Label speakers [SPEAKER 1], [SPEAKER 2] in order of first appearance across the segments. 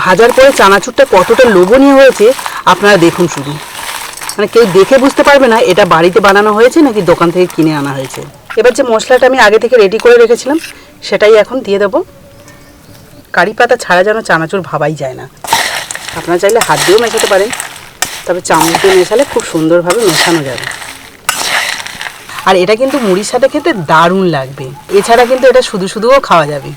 [SPEAKER 1] ভাজার পরে চানাচুরটা কতটা লোভনীয় হয়েছে, আপনারা দেখুন শুধু। মানে কেউ দেখে বুঝতে পারবে না এটা বাড়িতে বানানো হয়েছে নাকি দোকান থেকে কিনে আনা হয়েছে। এবার যে মশলাটা আমি আগে থেকে রেডি করে রেখেছিলাম, সেটাই এখন দিয়ে দেবো। কারি পাতা ছাড়া যেন চানাচুর ভাবাই যায় না। আপনারা চাইলে হাত দিয়েও মেশাতে পারেন, তবে চামচ দিয়ে মেশালে খুব সুন্দরভাবে মেশানো যাবে। আর এটা কিন্তু মুড়ির সাথে খেতে দারুণ লাগবে। এছাড়া কিন্তু এটা শুধু শুধুও খাওয়া যাবে।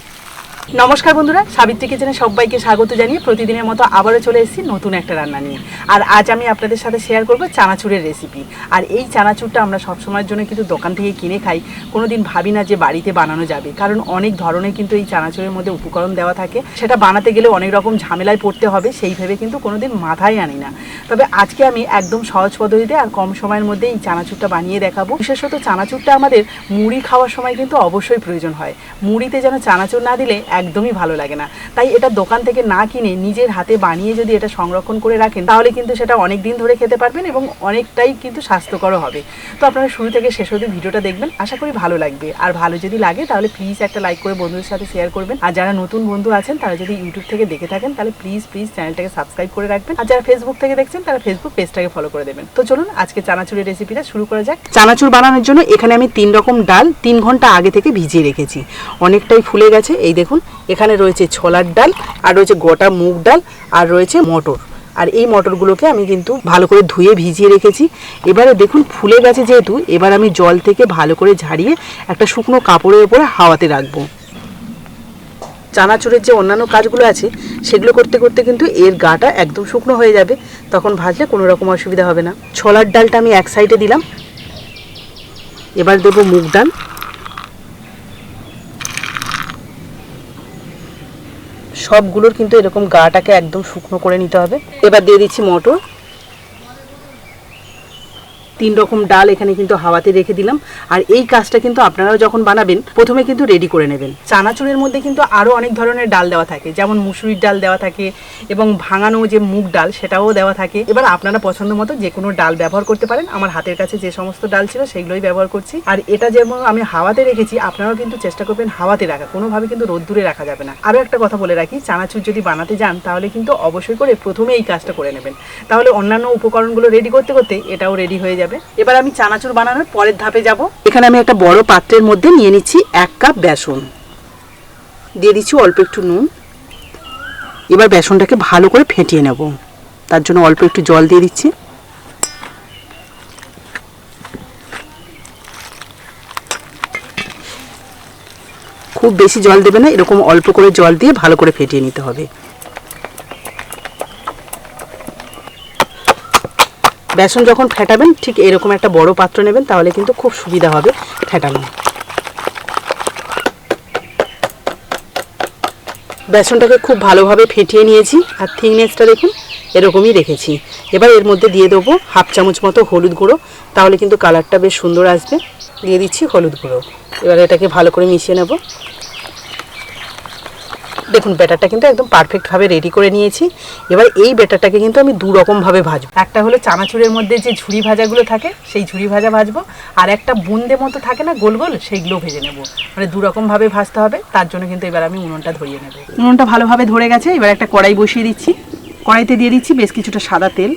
[SPEAKER 1] নমস্কার বন্ধুরা, সাবিত্রী কিচেনে সবাইকে স্বাগত জানিয়ে প্রতিদিনের মতো আবারও চলে এসেছি নতুন একটা রান্না নিয়ে। আর আজ আমি আপনাদের সাথে শেয়ার করব চানাচুরের রেসিপি আর এই চানাচুরটা আমরা সবসময়ের জন্য কিন্তু দোকান থেকে কিনে খাই কোনো দিন ভাবি না যে বাড়িতে বানানো যাবে। কারণ অনেক ধরনের কিন্তু এই চানাচুরের মধ্যে উপকরণ দেওয়া থাকে। সেটা বানাতে গেলে অনেক রকম ঝামেলায় পড়তে হবে, সেই ভেবে কিন্তু কোনো দিন মাথায় আনি না। তবে আজকে আমি একদম সহজ পদ্ধতিতে আর কম সময়ের মধ্যে এই চানাচুরটা বানিয়ে দেখাবো। বিশেষত চানাচুরটা আমাদের মুড়ি খাওয়ার সময় কিন্তু অবশ্যই প্রয়োজন হয়। মুড়িতে যেন চানাচুর না দিলে একদমই ভালো লাগে না। তাই এটা দোকান থেকে না কিনে নিজের হাতে বানিয়ে যদি এটা সংরক্ষণ করে রাখেন, তাহলে কিন্তু সেটা অনেক দিন ধরে খেতে পারবেন এবং অনেকটাই কিন্তু স্বাস্থ্যকরও হবে। তো আপনারা শুরু থেকে শেষ অবধি ভিডিওটা দেখবেন, আশা করি ভালো লাগবে। আর ভালো যদি লাগে, তাহলে প্লিজ একটা লাইক করে বন্ধুদের সাথে শেয়ার করবেন। আর যারা নতুন বন্ধু আছেন, তারা যদি ইউটিউব থেকে দেখে থাকেন, তাহলে প্লিজ প্লিজ চ্যানেলটাকে সাবস্ক্রাইব করে রাখবেন। আর যারা ফেসবুক থেকে দেখছেন, তারা ফেসবুক পেজটাকে ফলো করে দেবেন। তো চলুন, আজকে চানাচুরের রেসিপিটা শুরু করা যাক। চানাচুর বানানোর জন্য এখানে আমি তিন রকম ডাল তিন ঘণ্টা আগে থেকে ভিজিয়ে রেখেছি। অনেকটাই ফুলে গেছে, এই দেখুন। এখানে রয়েছে ছোলার ডাল, আর রয়েছে গোটা মুগ ডাল, আর রয়েছে মটর। আর এই মটরগুলোকে আমি কিন্তু ভালো করে ধুয়ে ভিজিয়ে রেখেছি। এবারে দেখুন, ফুলে গেছে যেহেতু, এবার আমি জল থেকে ভালো করে ঝাড়িয়ে একটা শুকনো কাপড়ের উপরে হাওয়াতে রাখব। চানাচুরের যে অন্যান্য কাজগুলো আছে, সেগুলো করতে করতে কিন্তু এর গাটা একদম শুকনো হয়ে যাবে। তখন ভাজলে কোনো রকম অসুবিধা হবে না। ছোলার ডালটা আমি এক সাইডে দিলাম। এবার দেবো মুগ ডাল। সবগুলোর কিন্তু এরকম গাটাকে একদম শুকনো করে নিতে হবে। এবার দিয়ে দিচ্ছি মটর। তিন রকম ডাল এখানে কিন্তু হাওয়াতে রেখে দিলাম। আর এই কাজটা কিন্তু আপনারাও যখন বানাবেন, প্রথমে কিন্তু রেডি করে নেবেন। চানাচুরের মধ্যে কিন্তু আরও অনেক ধরনের ডাল দেওয়া থাকে, যেমন মুসুরির ডাল দেওয়া থাকে এবং ভাঙানো যে মুগ ডাল সেটাও দেওয়া থাকে। এবার আপনারা পছন্দ মতো যে কোনো ডাল ব্যবহার করতে পারেন। আমার হাতের কাছে যে সমস্ত ডাল ছিল সেগুলোই ব্যবহার করছি। আর এটা যেমন আমি হাওয়াতে রেখেছি, আপনারাও কিন্তু চেষ্টা করবেন হাওয়াতে রাখা। কোনোভাবে কিন্তু রোদ্দুরে রাখা যাবে না। আরও একটা কথা বলে রাখি, চানাচুর যদি বানাতে যান, তাহলে কিন্তু অবশ্যই করে প্রথমে এই কাজটা করে নেবেন। তাহলে অন্যান্য উপকরণগুলো রেডি করতে করতে এটাও রেডি হয়ে যাবে। এবার আমি চানাচুর বানানোর পরের ধাপে যাব। এখানে আমি একটা বড় পাত্রের মধ্যে নিয়ে নিচ্ছি এক কাপ বেসন। দিয়ে দিচ্ছি অল্প একটু নুন। এবার বেসনটাকে ভালো করে ফেটিয়ে নেব। তার জন্য অল্প একটু জল দিয়ে দিচ্ছি। খুব বেশি জল দেবে না, এরকম অল্প করে জল দিয়ে ভালো করে ফেটিয়ে নিতে হবে। বেসন যখন ফেটাবেন, ঠিক এরকম একটা বড় পাত্র নেবেন, তাহলে কিন্তু খুব সুবিধা হবে ফেটানো। বেসনটাকে খুব ভালোভাবে ফেটিয়ে নিয়েছি, আর থিকনেসটা দেখুন, এরকমই রেখেছি। এবার এর মধ্যে দিয়ে দেবো হাফ চামচ মতো হলুদ গুঁড়ো, তাহলে কিন্তু কালারটা বেশ সুন্দর আসবে। দিয়ে দিচ্ছি হলুদ গুঁড়ো। এবার এটাকে ভালো করে মিশিয়ে নেব। দেখুন, ব্যাটারটা কিন্তু একদম পারফেক্টভাবে রেডি করে নিয়েছি। এবার এই ব্যাটারটাকে কিন্তু আমি দু ভাজবো। একটা হলো চানাচুরের মধ্যে যে ঝুড়ি ভাজাগুলো থাকে, সেই ঝুড়ি ভাজা ভাজবো। আর একটা বুন্দে মতো থাকে না, গোল গোল, সেইগুলো ভেজে নেব। মানে দু ভাজতে হবে, তার জন্য কিন্তু এবার আমি উনুনটা ধরিয়ে নেব। উনুনটা ভালোভাবে ধরে গেছে, এবার একটা কড়াই বসিয়ে দিচ্ছি। কড়াইতে দিয়ে দিচ্ছি বেশ কিছুটা সাদা তেল।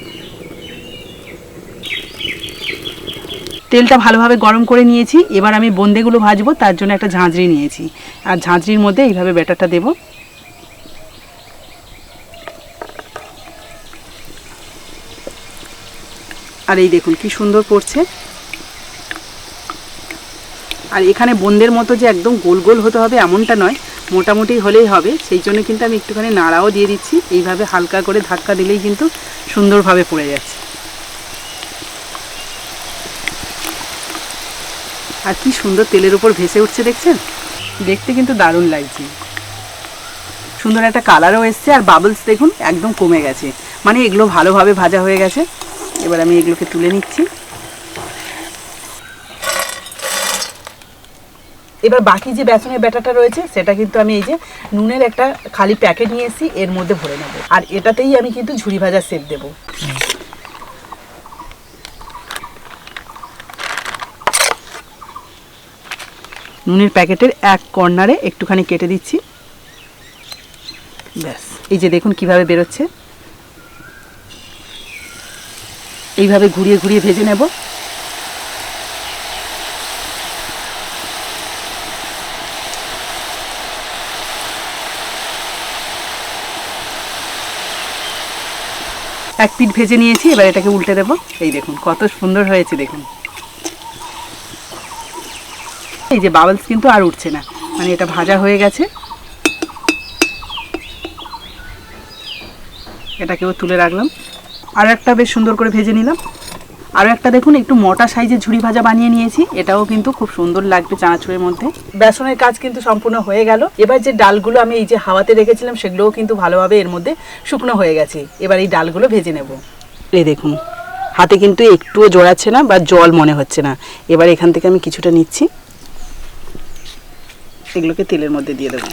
[SPEAKER 1] তেলটা ভালোভাবে গরম করে নিয়েছি। এবার আমি বোঁদেগুলো ভাজবো, তার জন্য একটা ঝাঁঝরি নিয়েছি। আর ঝাঁঝরির মধ্যে এইভাবে ব্যাটারটা দেবো। আর এই দেখুন কি সুন্দর পড়ছে। আর এখানে বোনদের মতো যে একদম গোল গোল হতে হবে এমনটা নয়, মোটামুটি হলেই হবে। সেই জন্য কিন্তু আমি একটুখানি নাড়াও দিয়ে দিচ্ছি। এইভাবে হালকা করে ধাক্কা দিলেই কিন্তু সুন্দরভাবে পড়ে যাচ্ছে। আর কি সুন্দর তেলের উপর ভেসে উঠছে দেখছেন? দেখতে কিন্তু দারুণ লাগছে। সুন্দর একটা কালারও এসছে। আর বাবলস দেখুন, একদম কমে গেছে। মানে এগুলো ভালোভাবে ভাজা হয়ে গেছে। এবার আমি এগুলোকে তুলে নিচ্ছি। এবার বাকি যে বেসনের ব্যাটারটা রয়েছে, সেটা কিন্তু আমি এই যে নুনের একটা খালি প্যাকেট নিয়ে এসেছি, এর মধ্যে ভরে নেব। আর এটাতেই আমি কিন্তু ঝুড়ি ভাজা সেপ দেব। নুনের প্যাকেটের এক কর্নারে একটুখানি কেটে দিচ্ছি। ব্যাস। এই যে দেখুন কীভাবে বেরোচ্ছে। এইভাবে ঘুরিয়ে ঘুরিয়ে ভেজে নেব। এক পিঠ ভেজে নিয়েছি, এবার এটাকে উল্টে দেবো। এই দেখুন, কত সুন্দর হয়েছে দেখুন। এই যে বাবলস কিন্তু আর উঠছে না মানে এটা ভাজা হয়ে গেছে। এটাকেও তুলে রাখলাম। আর একটা বেশ সুন্দর করে ভেজে নিলাম। আরও একটা দেখুন, একটু মোটা সাইজের ঝুড়ি ভাজা বানিয়ে নিয়েছি। এটাও কিন্তু খুব সুন্দর লাগবে চানাচুরের মধ্যে। বেসনের কাজ কিন্তু সম্পূর্ণ হয়ে গেল। এবার যে ডালগুলো আমি এই যে হাওয়াতে রেখেছিলাম, সেগুলোও কিন্তু ভালোভাবে এর মধ্যে শুকনো হয়ে গেছে। এবার এই ডালগুলো ভেজে নেব। এই দেখুন, হাতে কিন্তু একটুও জড়াচ্ছে না বা জল মনে হচ্ছে না। এবার এখান থেকে আমি কিছুটা নিচ্ছি। এগুলোকে তেলের মধ্যে দিয়ে দেবো।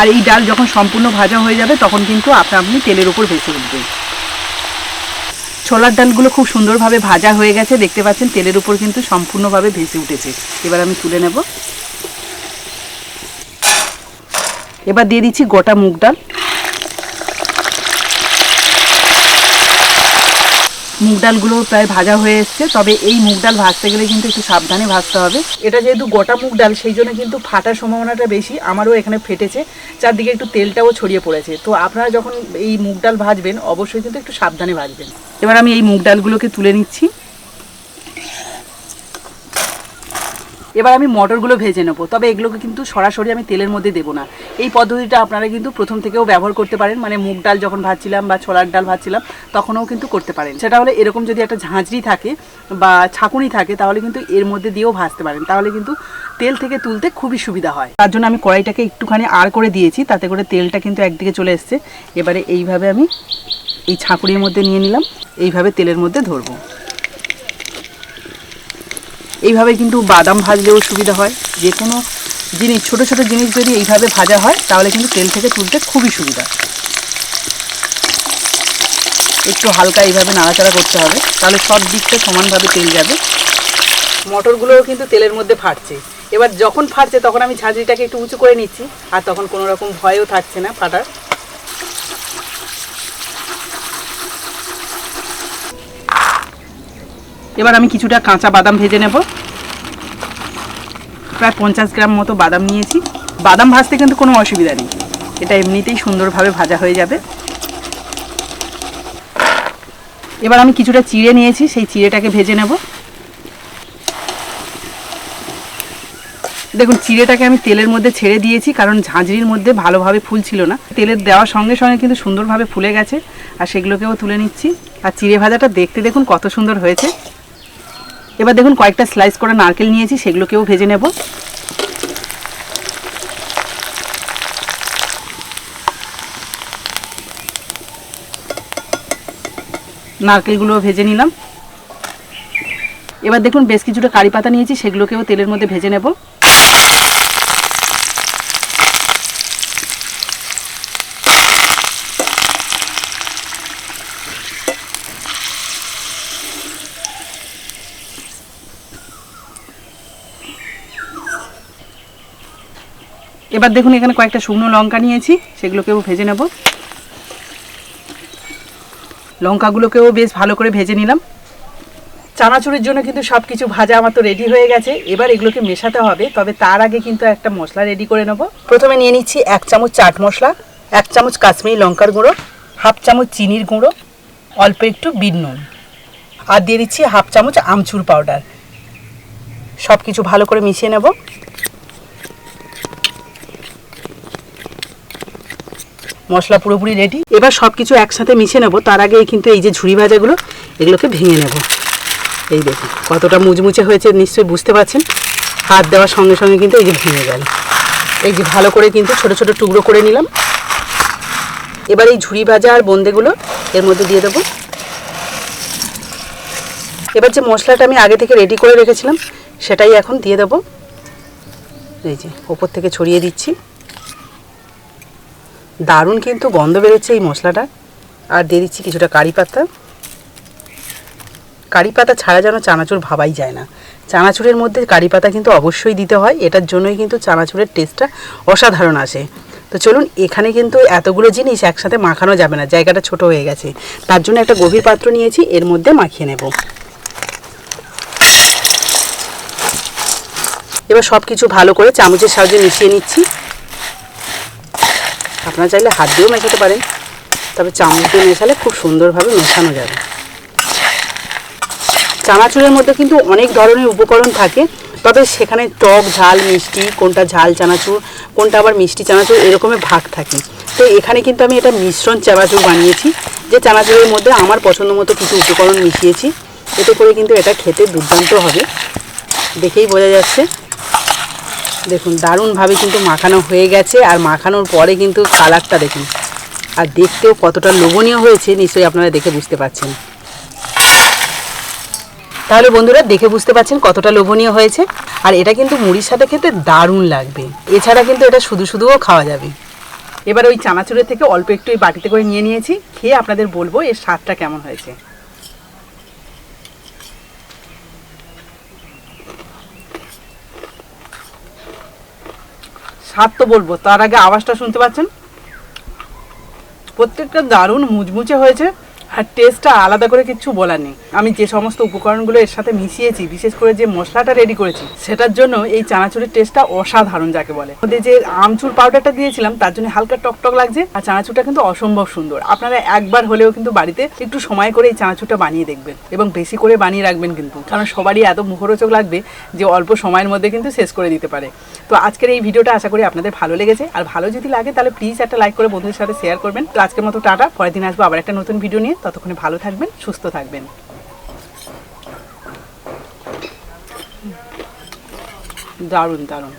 [SPEAKER 1] আর এই ডাল যখন সম্পূর্ণ ভাজা হয়ে যাবে, তখন কিন্তু আপনা আপনি তেলের উপর ভেসে উঠবে ছোলার ডালগুলো খুব সুন্দরভাবে ভাজা হয়ে গেছে, দেখতে পাচ্ছেন তেলের উপর কিন্তু সম্পূর্ণভাবে ভেসে উঠেছে। এবার আমি তুলে নেব। এবার দিয়ে দিচ্ছি গোটা মুগ ডাল। মুগ ডালগুলো প্রায় ভাজা হয়ে এসছে। তবে এই মুগ ডাল ভাজতে গেলে কিন্তু একটু সাবধানে ভাজতে হবে। এটা যেহেতু গোটা মুগ ডাল, সেই জন্য কিন্তু ফাটার সম্ভাবনাটা বেশি। আমারও এখানে ফেটেছে। চারদিকে একটু তেলটাও ছড়িয়ে পড়েছে। তো আপনারা যখন এই মুগ ডাল ভাজবেন, অবশ্যই কিন্তু একটু সাবধানে ভাজবেন। এবার আমি এই মুগ ডালগুলোকে তুলে নিচ্ছি। এবার আমি মটরগুলো ভেজে নেব। তবে এগুলোকে কিন্তু সরাসরি আমি তেলের মধ্যে দেবো না। এই পদ্ধতিটা আপনারা কিন্তু প্রথম থেকেও ব্যবহার করতে পারেন। মানে মুগ ডাল যখন ভাজছিলাম বা ছোলার ডাল ভাজছিলাম, তখনও কিন্তু করতে পারেন। সেটা হলে এরকম যদি একটা ঝাঁঝরি থাকে বা ছাকুনি থাকে, তাহলে কিন্তু এর মধ্যে দিয়েও ভাজতে পারেন। তাহলে কিন্তু তেল থেকে তুলতে খুবই সুবিধা হয়। তার জন্য আমি কড়াইটাকে একটুখানি আর করে দিয়েছি, তাতে করে তেলটা কিন্তু একদিকে চলে এসছে। এবারে এইভাবে আমি এই ছাকুনির মধ্যে নিয়ে নিলাম। এইভাবে তেলের মধ্যে ধরবো। এইভাবে কিন্তু বাদাম ভাজলেও সুবিধা হয়। যে কোনো জিনিস, ছোট ছোট জিনিস যদি এইভাবে ভাজা হয়, তাহলে কিন্তু তেল থেকে তুলতে খুবই সুবিধা। একটু হালকা এইভাবে নাড়াচাড়া করতে হবে, তাহলে সব দিকটা সমানভাবে তেল যাবে। মটরগুলোও কিন্তু তেলের মধ্যে ফাটছে। এবার যখন ফাটছে, তখন আমি ঝাঁঝরিটাকে একটু উঁচু করে নিচ্ছি, আর তখন কোনো রকম ভয়ও থাকছে না ফাটার। এবার আমি কিছুটা কাঁচা বাদাম ভেজে নেব। প্রায় পঞ্চাশ গ্রাম মতো বাদাম নিয়েছি। বাদাম ভাজতে কিন্তু কোনো অসুবিধা নেই। এটা এমনিতেই সুন্দরভাবে ভাজা হয়ে যাবে। এবার আমি কিছুটা চিড়ে নিয়েছি, সেই চিড়েটাকে ভেজে নেব। দেখুন, চিড়েটাকে আমি তেলের মধ্যে ছেড়ে দিয়েছি, কারণ ঝাঁঝরির মধ্যে ভালোভাবে ফুল ছিল না। তেলের দেওয়ার সঙ্গে সঙ্গে কিন্তু সুন্দরভাবে ফুলে গেছে, আর সেগুলোকেও তুলে নিচ্ছি। আর চিড়ে ভাজাটা দেখতে দেখুন কত সুন্দর হয়েছে। এবার দেখুন কয়েকটা স্লাইস করা নারকেল নিয়েছি, সেগুলোকেও ভেজে নেব। নারকেলগুলো ভেজে নিলাম। এবার দেখুন বেশ কিছুটা কারি পাতা নিয়েছি, সেগুলোকেও তেলের মধ্যে ভেজে নেব। এবার দেখুন এখানে কয়েকটা শুকনো লঙ্কা নিয়েছি, সেগুলোকেও ভেজে নেব। লঙ্কাগুলোকেও বেশ ভালো করে ভেজে নিলাম। চানাচুরের জন্য কিন্তু সব কিছু ভাজা আমার তো রেডি হয়ে গেছে। এবার এগুলোকে মেশাতে হবে, তবে তার আগে কিন্তু একটা মশলা রেডি করে নেব। প্রথমে নিয়ে নিচ্ছি এক চামচ চাট মশলা, এক চামচ কাশ্মীরি লঙ্কার গুঁড়ো, হাফ চামচ চিনির গুঁড়ো, অল্প একটু বিট নুন, আর দিয়ে দিচ্ছি হাফ চামচ আমচুর পাউডার সব কিছু ভালো করে মিশিয়ে নেব। মশলা পুরোপুরি রেডি এবার সব কিছু একসাথে মিশিয়ে নেব। তার আগে কিন্তু এই যে ঝুড়ি ভাজাগুলো, এগুলোকে ভেঙে নেব। এই দেখুন, কতটা মুচমুচে হয়েছে, নিশ্চয়ই বুঝতে পারছেন। হাত দেওয়ার সঙ্গে সঙ্গে কিন্তু এই যে ভেঙে গেল। এই যে ভালো করে কিন্তু ছোট ছোট টুকরো করে নিলাম। এবার এই ঝুড়ি ভাজা আর বোঁদেগুলো এর মধ্যে দিয়ে দেবো। এবার যে মশলাটা আমি আগে থেকে রেডি করে রেখেছিলাম, সেটাই এখন দিয়ে দেবো। এই যে, ওপর থেকে ছড়িয়ে দিচ্ছি। দারুণ কিন্তু গন্ধ বেরোচ্ছে এই মশলাটা। আর দিয়ে দিচ্ছি কিছুটা কারি পাতা। কারি পাতা ছাড়া যেন চানাচুর ভাবাই যায় না। চানাচুরের মধ্যে কারি পাতা কিন্তু অবশ্যই দিতে হয়। এটার জন্যই কিন্তু চানাচুরের টেস্টটা অসাধারণ আসে। তো চলুন, এখানে কিন্তু এতগুলো জিনিস একসাথে মাখানো যাবে না। জায়গাটা ছোট হয়ে গেছে। তার জন্য একটা গভীর পাত্র নিয়েছি, এর মধ্যে মাখিয়ে নেব। এবার সব কিছু ভালো করে চামচের সাহায্যে মিশিয়ে নিচ্ছি। আপনারা চাইলে হাত দিয়েও মেশাতে পারেন, তবে চামচ দিয়ে মেশালে খুব সুন্দরভাবে মেশানো যাবে। চানাচুরের মধ্যে কিন্তু অনেক ধরনের উপকরণ থাকে, তবে সেখানে টক ঝাল মিষ্টি, কোনটা ঝাল চানাচুর, কোনটা আবার মিষ্টি চানাচুর এরকমের ভাগ থাকে। তো এখানে কিন্তু আমি এটা মিশ্রণ চানাচুর বানিয়েছি, যে চানাচুরের মধ্যে আমার পছন্দ মতো কিছু উপকরণ মিশিয়েছি। এতে করে কিন্তু এটা খেতে দুর্দান্ত হবে। দেখেই বোঝা যাচ্ছে। দেখুন, দারুণভাবে কিন্তু মাখানো হয়ে গেছে আর মাখানোর পরে কিন্তু কালারটা দেখুন। আর দেখতেও কতটা লোভনীয় হয়েছে, নিশ্চয়ই আপনারা দেখে বুঝতে পারছেন। তাহলে বন্ধুরা, দেখে বুঝতে পারছেন কতটা লোভনীয় হয়েছে। আর এটা কিন্তু মুড়ির সাথে খেতে দারুণ লাগবে। এছাড়া কিন্তু এটা শুধু শুধুও খাওয়া যাবে। এবার ওই চানাচুরের থেকে অল্প একটু এই বাটিতে করে নিয়ে নিয়েছি, খেয়ে আপনাদের বলব এর স্বাদটা কেমন হয়েছে। স্বাদ তো বলব তার আগে আওয়াজটা শুনতে পাচ্ছেন? প্রত্যেকটা দারুণ মুচমুচে হয়েছে। আর টেস্টটা আলাদা করে কিছু বলার নেই। আমি যে সমস্ত উপকরণগুলো এর সাথে মিশিয়েছি, বিশেষ করে যে মশলাটা রেডি করেছি, সেটার জন্য এই চানাচুরের টেস্টটা অসাধারণ যাকে বলে। ওদের যে আমচুর পাউডারটা দিয়েছিলাম, তার জন্য হালকা টকটক লাগছে, আর চানাচুরটা কিন্তু অসম্ভব সুন্দর। আপনারা একবার হলেও কিন্তু বাড়িতে একটু সময় করে এই চানাচুরটা বানিয়ে দেখবেন, এবং বেশি করে বানিয়ে রাখবেন কিন্তু। কারণ সবারই এত মুখরোচক লাগবে যে অল্প সময়ের মধ্যে কিন্তু শেষ করে দিতে পারে। তো আজকের এই ভিডিওটা আশা করি আপনাদের ভালো লেগেছে। আর ভালো যদি লাগে, তাহলে প্লিজ একটা লাইক করে বন্ধুদের সাথে শেয়ার করবেন। তো আজকের মতো টাটা, পরের দিন আসব আবার একটা নতুন ভিডিও নিয়ে। ততক্ষণে ভালো থাকবেন সুস্থ থাকবেন। দারুণ দারুণ।